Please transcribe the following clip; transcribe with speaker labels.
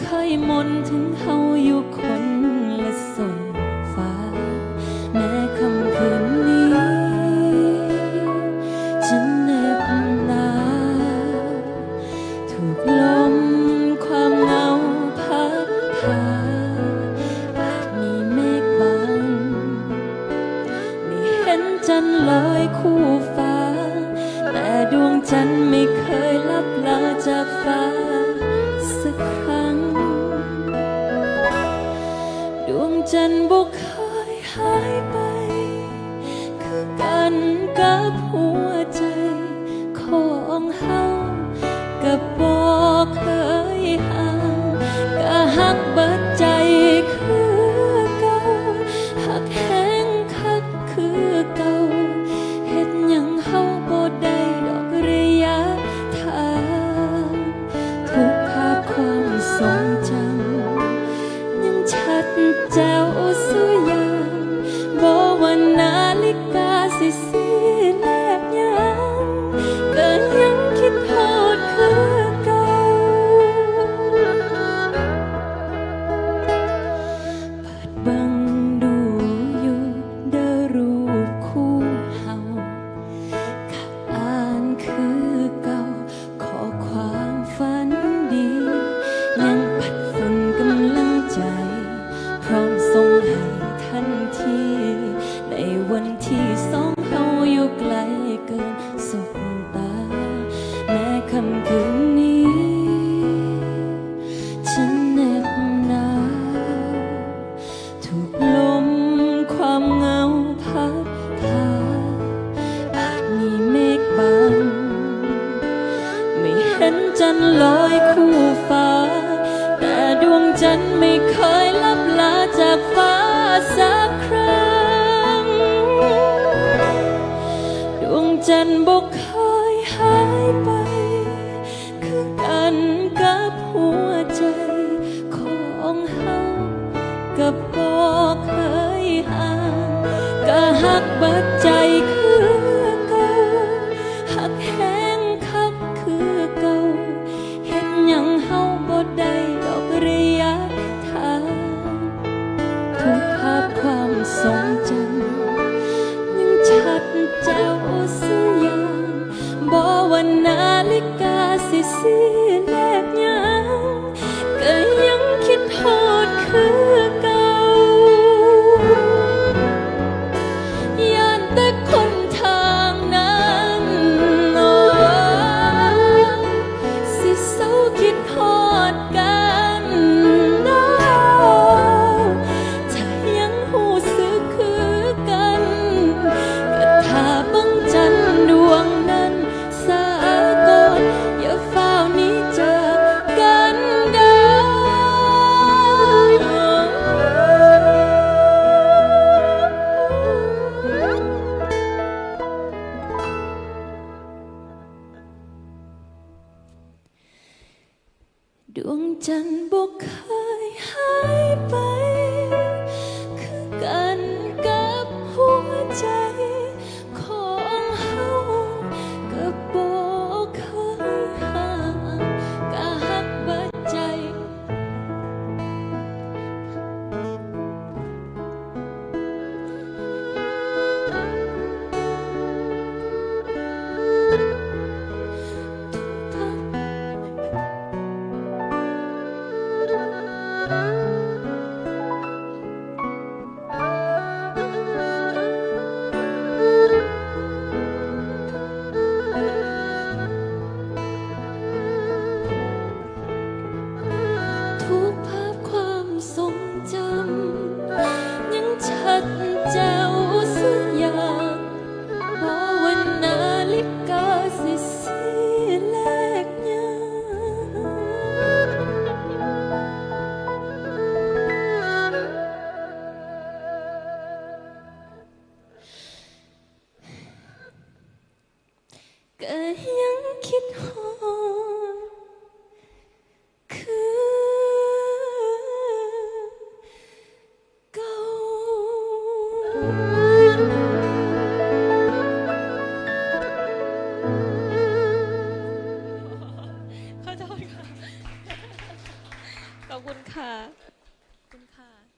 Speaker 1: เคยมนถึงเฮาอยู่คนละส่วนฟ้า แม้คำคืนนี้จะเหน็บหนาวถูกลมความเหงาพัดพาอาจมีเมฆบังไม่เห็นจันทร์ลอยคู่ฟ้า แต่ดวงจันทร์ไม่เคยลับลาจากฟ้าสัก เฮากับบอกเคยห่างก็หักเบิดใจคือเก่าหักแห้งคักคือเก่าเฮ็ดหยังเฮาบ่ได้ดอกระยะทางทุกภาพความทรงจำยังชัดแจ๋วสุยางบอกว่านา เห็นจันลอยคู่ฟ้า แต่ดวงจันไม่เคยลับลาจากฟ้าสักครั้ง ดวงจันบกเคยหายไป คือกันกับหัวใจของเฮากับบอกเคยห่างก็หักบิดใจ บอก ดวงจันทร์บกเคยหายไป